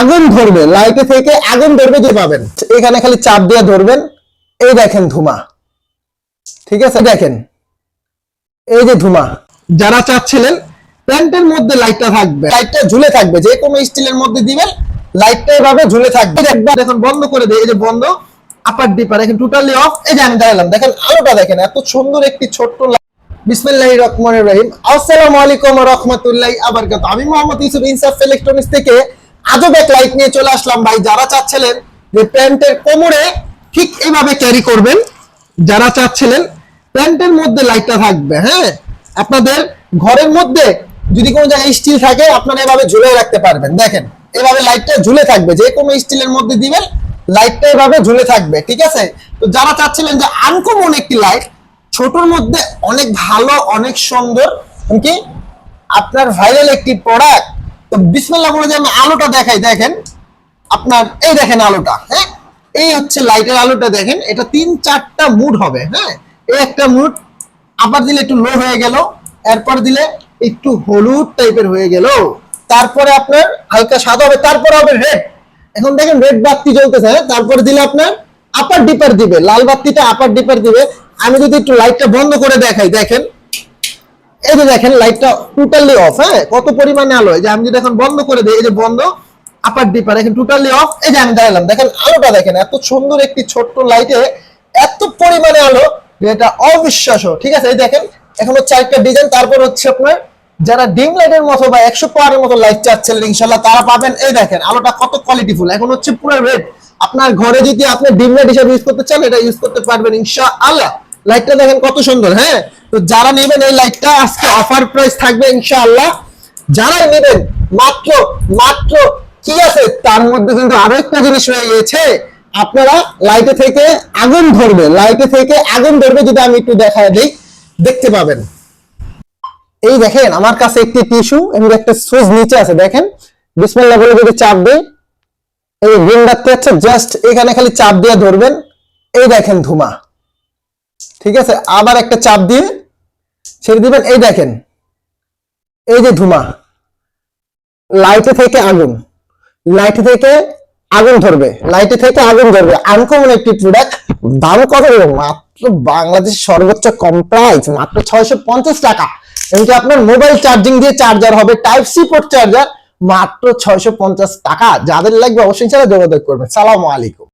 আগুন ধরবে লাইটে থেকে আগুন ধরবে যে পাবেন। এখানে খালি চাপ দিয়ে ধরবেন। এই দেখেন ধুমা। ঠিক আছে? দেখেন। এই যে ধুমা। যারা চাচ্ছিলেন, প্যান্টের মধ্যে লাইটটা থাকবে। লাইটটা ঝুলে থাকবে, যে কোনো স্টিলের মধ্যে দিবেন, লাইটটা এভাবে ঝুলে থাকবে। একবার এখন বন্ধ করে দেয় এই যে বন্ধ আপার ডিপার এখন টোটালি অফ এই যে আমি দাঁড়ালাম দেখেন, আলোটা দেখেন, এত সুন্দর একটি ছোট্ট আমি মোহাম্মদ ইউসুফ ইনসাফ ইলেকট্রনিক্স থেকে আজব এক লাইট নিয়ে চলে আসলাম ভাই। যারা চাচ্ছিলেন যে প্যান্টের কোমরে ঠিক এইভাবে ক্যারি করবেন, যারা চাচ্ছিলেন প্যান্টের মধ্যে লাইটটা থাকবে হ্যাঁ? আপনাদের ঘরের মধ্যে যদি কোনো জায়গায় স্টিল থাকে, আপনারা এভাবে ঝুলে রাখতে পারবেন। দেখেন, এভাবে লাইটটা ঝুলে থাকবে। যে কোনো স্টিলের মধ্যে দিবেন লাইটটা এভাবে ঝুলে থাকবে, ঠিক আছে? তো যারা চাচ্ছিলেন যে আনকমন একটি লাইট ছোটর মধ্যে অনেক ভালো, অনেক সুন্দর কি আপনার ভাইরাল একটি প্রোডাক্ট তো বিসমিল্লাহ বলে যে আমি আলোটা দেখাই, দেখেন। আপনার এই দেখেন আলোটা হ্যাঁ? এই হচ্ছে লাইটের আলোটা দেখেন, এটা তিন চারটা মুড হবে হ্যাঁ? এই একটা মুড, আবার দিলে একটু লো হয়ে গেল, এরপর দিলে একটু হলুদ টাইপের হয়ে গেল। তারপরে আপনার হালকা সাদা হবে, তারপরে হবে রেড এখন দেখেন রেড বাতি জ্বলতেছে হ্যাঁ? তারপরে দিলে আপনার আপার ডিপার দিবে, লাল বাতিটা আপার ডিপার দিবে। আমি যদি একটু লাইটটা বন্ধ করে দেখাই, দেখেন। এই যে দেখেন লাইটটা টোটালি অফ হ্যাঁ? কত পরিমাণে আলো? এই যে আমি যদি এখন বন্ধ করে দিই, এই যে বন্ধ আপার ডিপার এখন টোটালি অফ এই যে আমি দাঁড়ালাম। দেখেন, আলোটা দেখেন, এত সুন্দর একটি ছোট্ট লাইটে এত পরিমাণে আলো এটা অবিশ্বাস্য। ঠিক আছে, এই দেখেন, এখন হচ্ছে আরেকটা ডিজাইন তারপর হচ্ছে আপনার যারা ডিম লাইটের মতো বা একশো পাওয়ারের মতো লাইট চাচ্ছিলেন ইনশাল্লাহ তারা পাবেন। এই দেখেন, আলোটা কত কোয়ালিটিফুল এখন হচ্ছে পুরো রেড আপনার ঘরে যদি আপনি ডিম লাইট হিসাবে ইউজ করতে চান, এটা ইউজ করতে পারবেন, ইনশাআল্লাহ। লাইটটা দেখেন কত সুন্দর হ্যাঁ? তো যারা নেবেন এই লাইটটা আজকে অফার প্রাইস থাকবে ইনশাআল্লাহ। যারাই নেবেন, মাত্র মাত্র কি আছে, তার মধ্যে কিন্তু আরও একটা জিনিস রয়ে গিয়েছে। আপনারা লাইটে থেকে আগুন ধরবে লাইটে থেকে আগুন ধরবে যদি আমি একটু দেখা দিই, দেখতে পাবেন। এই দেখেন, আমার কাছে একটি টিস্যু এবং একটা সুইচ নিচে আছে, দেখেন। বিসমিল্লাহ বলে যদি চাপ দেই, এই গ্রিন ডাকতে হচ্ছে জাস্ট এখানে খালি চাপ দিয়ে ধরবেন। এই দেখেন ধুমা ঠিক আছে? আবার একটা চাপ দিয়ে ছেড়ে দিবেন। এই দেখেন, এই যে ধুমা লাইটে থেকে আগুন লাইটে থেকে আগুন ধরবে লাইটে থেকে আগুন ধরবে। আনকমন একটি প্রোডাক্ট দাম কত? মাত্র বাংলাদেশ সর্বোচ্চ কম প্রাইস মাত্র ছয়শো পঞ্চাশ টাকা। এমনকি আপনার মোবাইল চার্জিং দিয়ে চার্জার হবে টাইপ সি পোর্ট চার্জার মাত্র ছয়শো পঞ্চাশ টাকা। যাদের লাগবে অবশ্যই ছাড়া যোগাযোগ করবেন। সালাম আলাইকুম।